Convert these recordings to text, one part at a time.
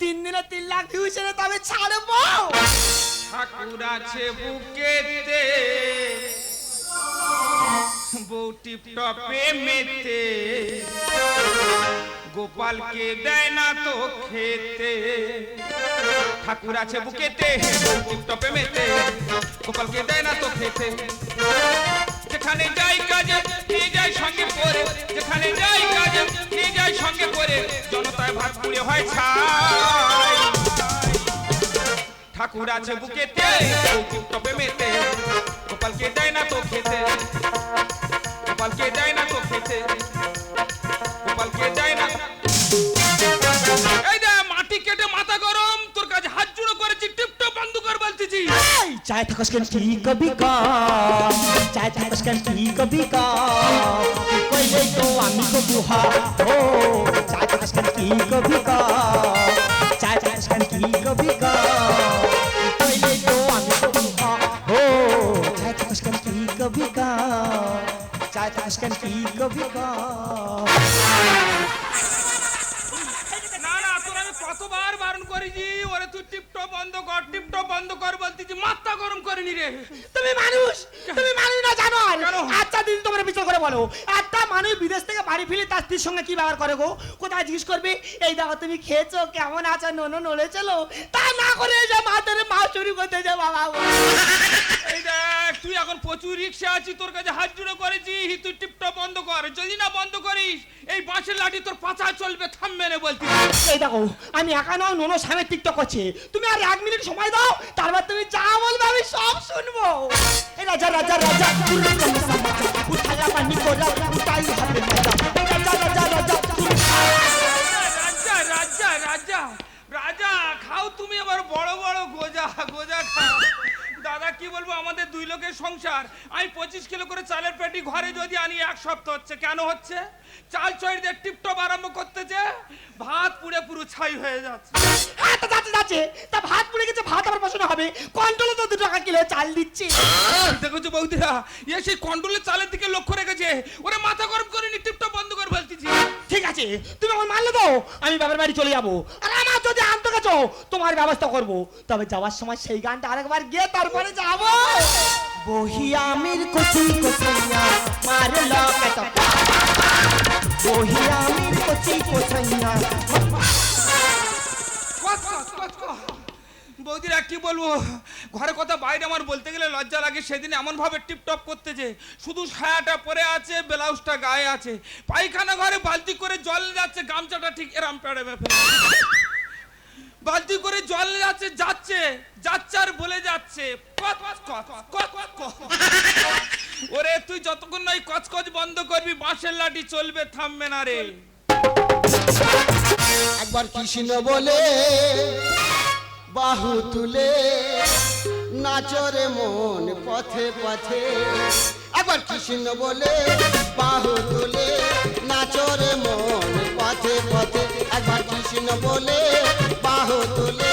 তিন দিনে তিন লাখ ভিউজ এনে তবে ছাড়বো। ঠাকুর আছে বুকেতে, বউ টিপটপে মেতে। গোপালকে দেয় না তো খেতে। ঠাকুর আছে বুকেতে, বউ টিপটপে মেতে। গোপালকে দেয় না তো খেতে। যেখানে যাই কাজে নিয়ে যায় সঙ্গে করে? যেখানে যাই কাজে নিয়ে যায় সঙ্গে করে? পুড়ে হয় ছাই। ঠাকুর আছে বুকেতে টপে মেতে। গোপালকে দেয় না তো খেতে। গোপালকে দেয় না তো খেতে। এই, চায় থাকস কেন কি কবি কা চায় থাকস কেন কি কবি কা কইলে তো আমি তো বুহা ও চায় থাকস কেন কি কবি কা চায় থাকস কেন কি কবি কা কইলে তো আমি তো বুহা ও চায় থাকস কেন কি কবি কা চায় থাকস কেন কি কবি কা না না তোর আমি কতবার বারণ করেছি ওরে তুই টিপটপ বন্ধ কর টিপটপ বন্ধ কর বলতেছি মাথা গরম করিনি রে। তুমি মানুষ তুমি মানুষ না জানো আচ্ছা দিদি তোমার বিচার করে বলো। একটা মানুষ বিদেশ থেকে বাড়ি ফিরে তার স্ত্রীর সঙ্গে কি ব্যবহার করে গো? কোথায় জিজ্ঞেস করবে? এই দেখো তুমি খেয়েছো কেমন আছো? নোনো নড়ে চলো। তা না করে এসে মা ধরে মা চুরি করতে যা বাবা। এই দেখ তুই এখন প্রচুর রিক্সা আছি তোর কাছে হাত জুড়ে করেছি তুই টিপটপ বন্ধ কর। যদি না বন্ধ করিস এই বাঁশের লাঠি তোর পাছা চলবে থামবে না বলতি। এই দেখো আমি একা নাও নোনো স্বামী টিকটক করছে। তুমি আর এক মিনিট সময় দাও তারপর তুমি যা বলবে আমি সব শুনব। রাজা রাজা রাজা উঠালা পানি উঠাই রাজা রাজা রাজা রাজা রাজা রাজা রাজা, খাও তুমি আবার বড় বড় গোজা গোজা খাও। দাদা, কি বলব, আমাদের দুই লোকের সংসার। আমি পঁচিশ কিলো করে চালের পেটি ঘরে যদি আনি, এক সপ্তাহ হচ্ছে। কেন হচ্ছে? চাল চড় দিয়ে টিপটপ আরম্ভ করতেছে ভাত পুড়ে পুরো ছাই হয়ে যাচ্ছে। হ্যাঁ তা যাচ্ছে যাচ্ছে। তা ভাত পুড়ে গেছে ভাত আবার বসানো হবে। কন্ট্রোলে তো দু টাকা কিলো চাল দিচ্ছি। দেখেছ বৌদিরা এ সেই কন্ট্রোলের চালের দিকে লক্ষ্য রেখেছে। ওরে মাথা গরম করে নি টিপটপ বন্ধ করে ফেলতেছি। ঠিক আছে তুমি আমার মানলে তো আমি বাবার বাড়ি চলে যাব। আর আমার যদি আনতে গেছো তোমার ব্যবস্থা করব। তবে যাওয়ার সময় সেই গানটা আরেকবার গিয়ে তারপরে যাব। বহিয়ামির কচি কচইয়া মারলো কত কচি কচইয়া কচ, কচ, কচ, কচ। বৌদিরা কি বলব? ঘরে কথা বাইরে আমার বলতে গেলে লজ্জা লাগে সেদিন এমন ভাবে টিপটপ করতেছে। শুধু ছায়াটা পরে আছে ব্লাউজটা গায়ে আছে। পায়খানা ঘরে বালতি করে জল যাচ্ছে গামছাটা ঠিক এরাম ফেলে বালতি করে জল যাচ্ছে যাচ্ছে যাচ্ছে কচ। ওরে, তুই যতক্ষণ নয় কচকচ বন্ধ করবি, বাঁশের লাঠি চলবে, থামবে না রে। একবার কৃষ্ণ বলে, বাহু তুলে, নাচরে মন পথে পথে। একবার কৃষ্ণ বলে, বাহু তুলে, নাচরে মন পথে পথে। একবার কৃষ্ণ বলে, বাহু তুলে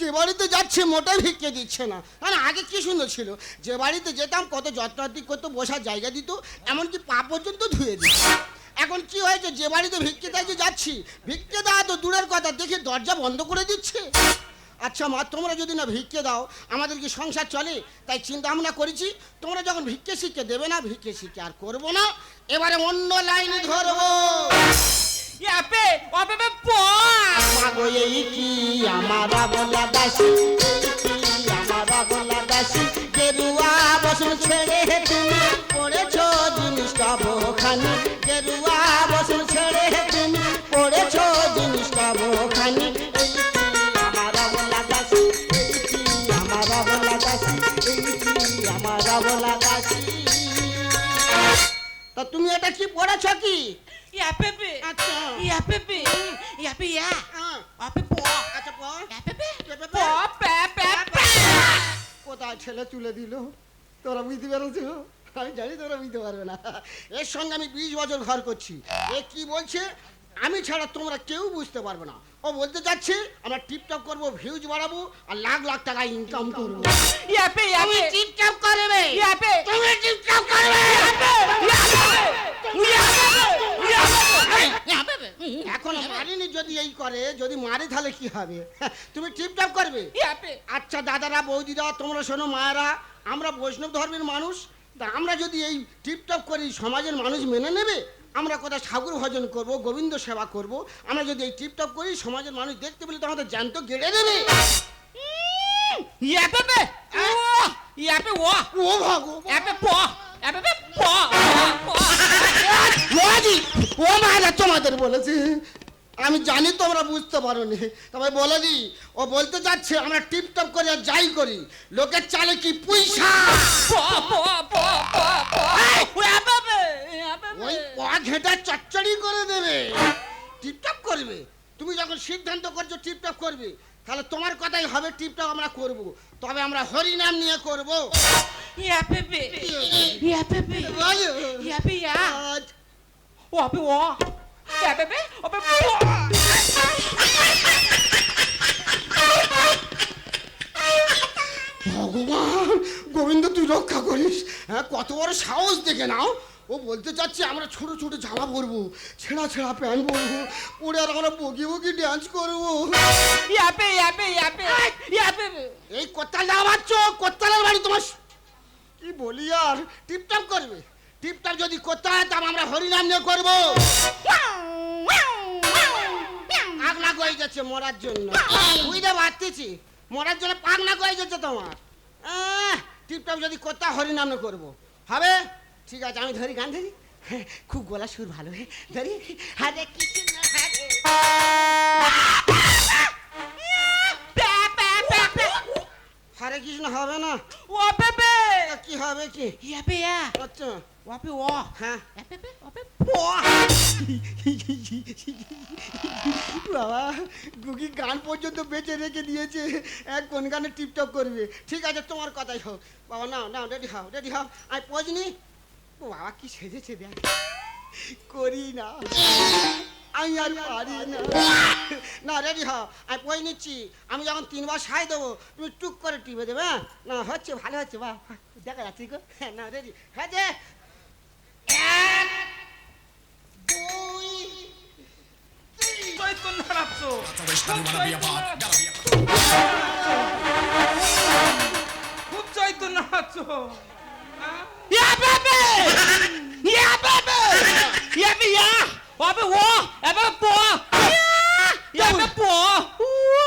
যে বাড়িতে যাচ্ছে মোটেই ভিক্ষে দিচ্ছে না। মানে আগে কি সুন্দর ছিল? যে বাড়িতে যেতাম, কত যত্নার্থী করতো, বসার জায়গা দিত, এমনকি পা পর্যন্ত ধুয়ে দিত। এখন কি হয়েছে? যে বাড়িতে ভিক্ষে চাইতে যাচ্ছি, ভিক্ষে দেওয়া তো দূরের কথা, দেখে দরজা বন্ধ করে দিচ্ছে। আচ্ছা মা, তোমরা যদি না ভিক্ষে দাও, আমাদের কি সংসার চলে? তাই চিন্তা ভাবনা করেছি, তোমরা যখন ভিক্ষে শিক্ষে দেবে না, ভিক্ষে শিক্ষে আর করব না। এবারে অন্য লাইনে ধরবো। কি আমারা বলা দাসী। এই বলা দাসী। গেরুয়া বসন ছেড়ে তুমি। পড়েছ জিনিসটা বোখানি গেরুয়া ছেড়ে তুমি। পড়েছ জিনিসটা বোখানি আমারা আমারা বলা দাসী। তা তুমি এটা কি পড়েছ কি? ইয়া পেপে আচ্ছা ইয়া পেপে Yappy ya. হ্যাঁ, Yappy po. আচ্ছা প Yappy pe. Yappy Po pe pe pe. কোথায় ছেলে তুলে দিল। তোরা বুঝতে পেরেছ? আমি জানি তোরা বুঝতে পারবে না। এর সঙ্গে আমি বিশ বছর ঘর করছি। এ কি বলছে? আমি ছাড়া তোমরা কেউ বুঝতে পারবে না। ও বলতে চাচ্ছে আমরা টিপটপ করব ভিউজ বাড়াবো আর লাখ লাখ টাকা ইনকাম করব। তুমি yappy. টিপটপ করবে। Yappy. তুমি টিপটপ করবে। এখন মারিনি যদি এই করে যদি মারে তাহলে কি হবে? তুমি টিপটপ করবে? আচ্ছা দাদারা বৌদিরা তোমরা শোনো মায়েরা আমরা বৈষ্ণব ধর্মের মানুষ। তা আমরা যদি এই টিপটপ করি সমাজের মানুষ মেনে নেবে আমরা কোথায় ঠাকুর ভজন করব গোবিন্দ সেবা করব আমরা যদি এই টিপটপ করি সমাজের মানুষ দেখতে পেলে তো আমাদের জ্যান্ত গেড়ে দেবে. Yappy ও pe ও মায়েরা তোমাদের বলেছে। আমি জানি তোমরা বুঝতে পারো নি তবে বলে দি ও বলতে যাচ্ছে আমরা টিপটপ করে যাই করি। লোকের চালে কি পয়সা ওই. পা ঘেঁটা চচ্চড়ি করে দেবে। টিপটপ করবে? তুমি যখন সিদ্ধান্ত করছ টিপটপ করবে তাহলে তোমার কথাই হবে টিপটপ আমরা করব। তবে আমরা হরিনাম নিয়ে করব। Yappy pe. Yappy pe. Yappy ya. আজ Yappy wo. Yappy pe. Yappy po. ভগবান গোবিন্দ তুই রক্ষা করিস হ্যাঁ কত বড় সাহস দেখে নাও ও বলতে চাচ্ছে আমরা ছোট ছোট জামা পরবো ছেঁড়া ছেঁড়া প্যান্ট পরবো পরে আর আমরা বগি বগি ড্যান্স করব yappy yappy. Yappy pe. এই কোত্তাল যাওয়াচ্ছ কোত্তালের বাড়ি তোমার কি বলি আর টিপটপ করবে টিপটপ যদি করতে হয় তবে আমরা হরিনাম নিয়ে করব। না হয়ে যাচ্ছে মরার জন্য। বুঝতে পারতেছি? মরার জন্য না হয়ে যাচ্ছে তোমার। টিপটপ যদি করতে হরিনাম করব। হবে? ঠিক আছে, আমি ধরি গান ধরি। খুব গলা সুর ভালো হ্যাঁ ধরি। হরে pe pe. হরে কৃষ্ণ হবে না। Yappy pe. কি হবে কি? Yappy ya. আচ্ছা Yappy wo. হ্যাঁ। pe. Yappy বাবা গুগি গান পর্যন্ত বেঁচে রেখে দিয়েছে। এক কোন গানে টিপটপ করবে। ঠিক আছে তোমার কথাই হোক। বাবা নাও নাও রেডি হও রেডি হও। আমি পজনি ও বাবা কি সেজেছে দেখ। করি না। আমি আর পারি না না রেডি হও আমি পজ নিচ্ছি আমি যখন তিনবার সাই দেবো তুমি টুক করে টিপে দেবে হ্যাঁ? না হচ্ছে ভালো হচ্ছে বা দেখা যাচ্ছে গো হ্যাঁ না রেডি হয়েছে এক দুই চৈতন্য হারাচ্ছ খুব চৈতন্য হ্যাঁ? Pe. Yappy pe. Yappy po. Yappy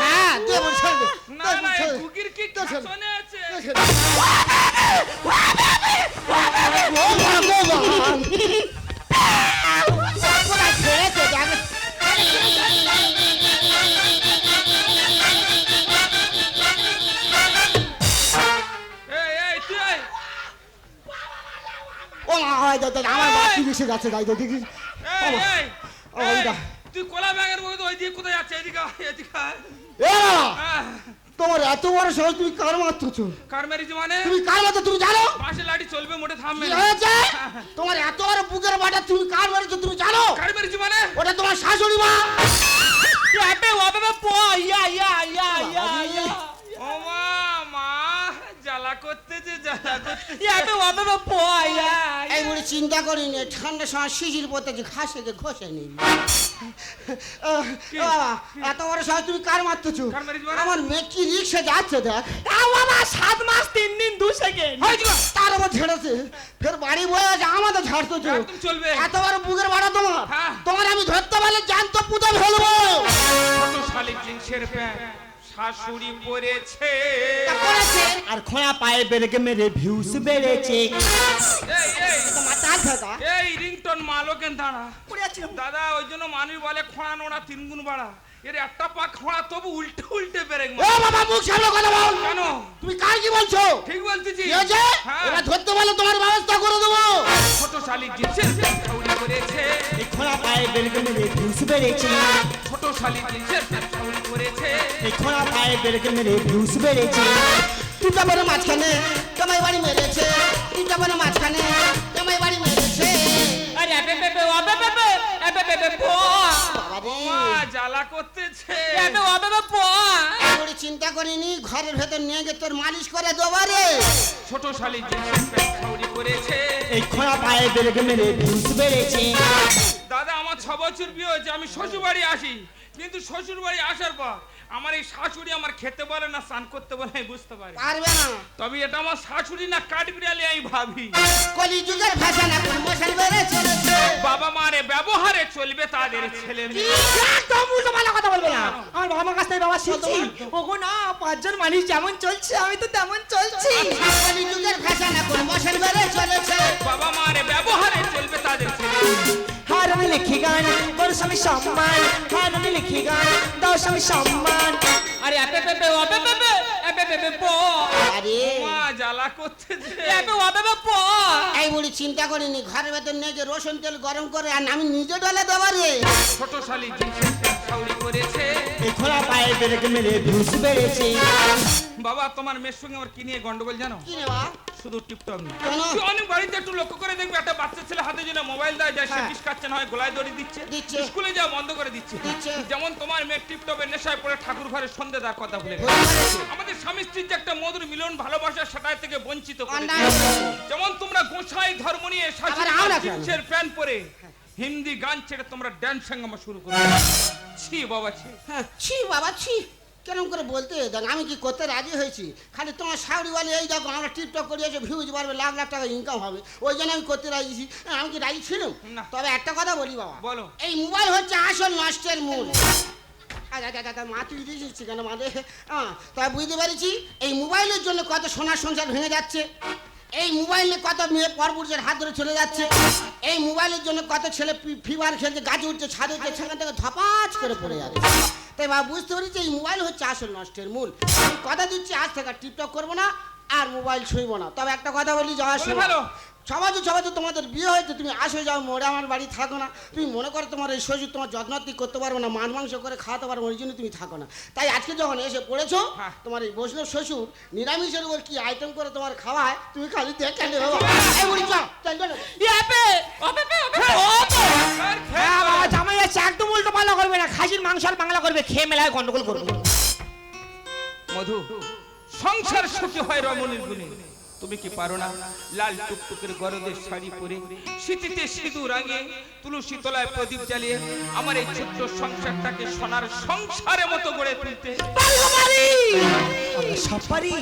হ্যাঁ দেবো ছেড়ে না না এই কুকির কি আছে মা হয় আমার তাই দেখি এই এই ও, এই, ওইটা। তুই কলা ব্যাগের মধ্যে ওই দিকে কোথায় যাচ্ছে এদিকে এদিকে আয়। এ বাবা, আহ, তোমার এত বড় সাহস তুমি কার মারতেছো কার মেরেছি মানে? তুমি কার মারছো তুমি জানো? বাসে লাঠি চলবে মোটে থামবে না। হয়েছে? তোমার এত বড় বুকের বাটা তুমি কার মারছো তুমি জানো? কার মেরেছি মানে? ওটা তোমার শাশুড়ি মা। yappy po. Ya ya ya ya ya. ও মা মা জ্বালা করতেছে এই. বলে চিন্তা করিনি ঠান্ডার সময় শিশির পড়তে যে ঘাসে যে ঘষে বাবা, এত বড় সাহস তুমি কার মারতেছো? কার? আমার মেয়ে কি রিক্সা যাচ্ছে দেখ? আমার সাত মাস তিন দিন দু সেকেন্ড। তার উপর ছেড়েছে ফের বাড়ি বয়ে আছে আমাদের ঝাড়তো একদম চলবে? এত বড় বুকের বাড়া তোমার। হ্যাঁ। তোমার আমি ধরতে পারলে জানতো পুঁতে ফেলব। ছোট শালি জিন্সের প্যান্ট। শাশুড়ি পরেছে আর খোঁড়া পায়ে বেড়ে মেরে ভিউস বেড়েছে। এই রিংটন মালো কেন দাঁড়া দাদা ওই জন্য মানুষ বলে খোঁড়া নোড়া তিনগুণ বাড়া। এর একটা পা খোঁড়া তবু উল্টে উল্টে ব্রেক ও বাবা মুখ সামনে কথা বল কেন তুমি কার কি বলছো ঠিক বলতেছি কি হয়েছে হ্যাঁ এবার ধরতে বলো তোমার ব্যবস্থা করে দেবো ছোট শালি জিন্সের প্যান্ট করেছে এই খোঁড়া পায়ে বেলকে মেরে ভিউস বেড়েছে ছোট শালি জিন্সের প্যান্ট করেছে এই খোঁড়া পায়ে বেলকে মেরে ভিউস বেড়েছে তিনটা বড় মাঝখানে তোমায় বাড়ি মেরেছে তিনটা বড় মাঝখানে তোমায় বাড়ি মেরেছে আরে বেবে বেবে বেবে জ্বালা করতেছে। কেন করে চিন্তা করিনি ঘরের ভেতর নিয়ে গিয়ে তোর মালিশ করে দেবো রে। ছোট শালি জিন্সের প্যান্ট চৌরি করেছে এই খোঁড়া পায়ে বেড়ে মেরে বেড়েছে। দাদা আমার ছ বছর বিয়ে হয়েছে আমি শ্বশুর বাড়ি আসি। কিন্তু শ্বশুর বাড়ি আসার পর আমার এই শাশুড়ি আমার খেতে বলে না স্নান করতে বলে আমি বুঝতে পারি। পারবে না। তবে এটা আমার শাশুড়ি না কাঠবিড়ালি আমি ভাবি। কলি যুগের ভাষা না কোন বেড়ে চলেছে? বাবা মারে ব্যবহারে চলবে তাদের ছেলে মেয়ে। একদম উল্টো পাল্টা কথা বলবে না। আমার বাবা মার কাছ থেকে বাবা শিখছি? ওগো না পাঁচজন মানুষ যেমন চলছে আমি তো তেমন চলছি। কলি যুগের ভাষা না কোন মশাল বেড়ে চলেছে? বাবা মারে ব্যবহারে চলবে তাদের ছেলে হার আমি লিখি গান বড় স্বামী সম্মান হার আমি লিখি গান দাও স্বামী সম্মান আরে এবে বেবে অবে বেবে এবে বেবে পো আরে মা জ্বালা করতেছে এবে অবে বেবে পো এই বুড়ি চিন্তা করিনি ঘরের ভেতর নিয়ে গিয়ে রসুন তেল গরম করে আর আমি নিজে ডলে দেবো রে ছোট শালি চৌরি করেছে এই খোলা পায়ে বেলকে মেরে ভিউস বেড়েছে বাবা তোমার মেয়ের সঙ্গে আমার কি নিয়ে গন্ডগোল জানো কি রে বা শুধু টিপটপ নিয়ে অনেক বাড়িতে একটু লক্ষ্য করে দেখবে একটা বাচ্চা ছেলে হাতে যেন মোবাইল দেয় যায় সে হ্যাঁ। বিষ খাচ্ছে না হয় গলায় দড়ি দিচ্ছে। স্কুলে যাওয়া বন্ধ করে দিচ্ছে। যেমন তোমার মেয়ে টিপটপের নেশায় পড়ে ঠাকুর ঘরে সন্ধে দেওয়ার কথা ভুলে। আমাদের স্বামী স্ত্রীর যে একটা মধুর মিলন ভালোবাসা সেটা থেকে বঞ্চিত। যেমন তোমরা গোসাই ধর্ম নিয়ে? জিন্সের প্যান্ট পরে হিন্দি গান ছেড়ে তোমরা ড্যান্স সঙ্গে শুরু করো ছি বাবা ছি হ্যাঁ ছি বাবা ছি কেরম করে বলতে? দেখ আমি কি করতে রাজি হয়েছি? খালি তোমার সাউরি বলে এই দেখো আমরা টিকটক করিয়েছে ভিউজ বাড়বে লাখ লাখ টাকা ইনকাম হবে। ওই জন্য আমি করতে রাজি হ্যাঁ, আমি কি রাজি ছিলাম? তবে একটা কথা বলি বাবা। বলো। এই মোবাইল হচ্ছে আসল নষ্টের মূল। মা তুই দিয়েছিস কেন মাঝে হ্যাঁ তা বুঝতে পেরেছি? এই মোবাইলের জন্য কত সোনার সংসার ভেঙে যাচ্ছে। এই মোবাইলে কত মেয়ে পরপুরুষের হাত ধরে চলে যাচ্ছে। এই মোবাইলের জন্য কত ছেলে ফিভার খেলছে গাছে উঠছে ছাদে উঠছে সেখান থেকে ধপাচ করে পড়ে যাচ্ছে। তাই বুঝতে পেরেছি এই মোবাইল হচ্ছে আসল নষ্টের মূল। আমি কথা দিচ্ছি আজ থেকে টিকটক করব না। আর মোবাইল ছুঁইব না। তবে একটা কথা বলি যাওয়ার বলে সময়। সমাজ সমাজ তোমাদের বিয়ে হয়েছে তুমি আসে যাও মোড়ে আমার বাড়ি থাকো না। তুমি মনে করো তোমার এই শ্বশুর তোমার যত্নার্থী করতে পারব না মান মাংস করে খাওয়াতে পারব ওই জন্য তুমি থাকো না। তাই আজকে যখন এসে পড়েছো হ্যাঁ। তোমার এই বৈষ্ণব শ্বশুর নিরামিষের উপর কি আইটেম করে তোমার খাওয়ায় তুমি খালি দেখে নেবে হ্যাঁ জামাই আছে একদম উল্টো পাল্টা করবে না। খাসির মাংস আর বাংলা করবে খেয়ে মেলায় গন্ডগোল করবে। মধু। সংসার সুখী হয় রমণীর গুণে। তুমি কি পারো না? লাল টুকটুকের গরদের শাড়ি পরে শীতিতে সিঁদুর আগে তুলসী তলায় প্রদীপ জ্বালিয়ে আমার এই ছোট্ট সংসারটাকে সোনার সংসারের মতো গড়ে তুলতে। আমরা সব পারি।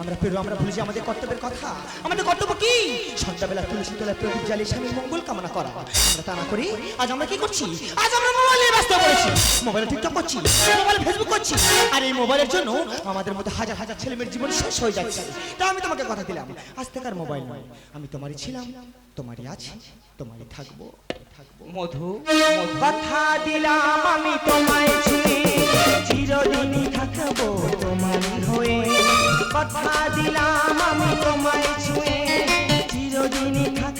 আমরা পেরো আমরা ভুলে যাই আমাদের কর্তব্যের কথা। আমাদের কর্তব্য কি? সন্ধ্যাবেলা তুলসী তলায় প্রদীপ জ্বালিয়ে স্বামী মঙ্গল কামনা করা। আমরা তা না করি আজ আমরা কি করছি? আজ আমরা মোবাইলে ব্যস্ত করেছি মোবাইলে টিকটক করছি মোবাইলে ফেসবুক করছি। আর এই মোবাইলের জন্য আমাদের মধ্যে হাজার হাজার ছেলেমেয়ের জীবন শেষ হয়ে যাচ্ছে। তা আমি তোমাকে কথা দিলাম। আজ থেকে আর মোবাইল নয়। আমি তোমারই ছিলাম তোমারই আছি তোমারই থাকব। থাকব মধু কথা দিলাম আমি তোমায় ছুঁয়ে। চিরদিনই থাকব তোমারই হয়ে। কথা দিলাম আমি তোমায় ছুঁয়ে। চিরদিনই থেকে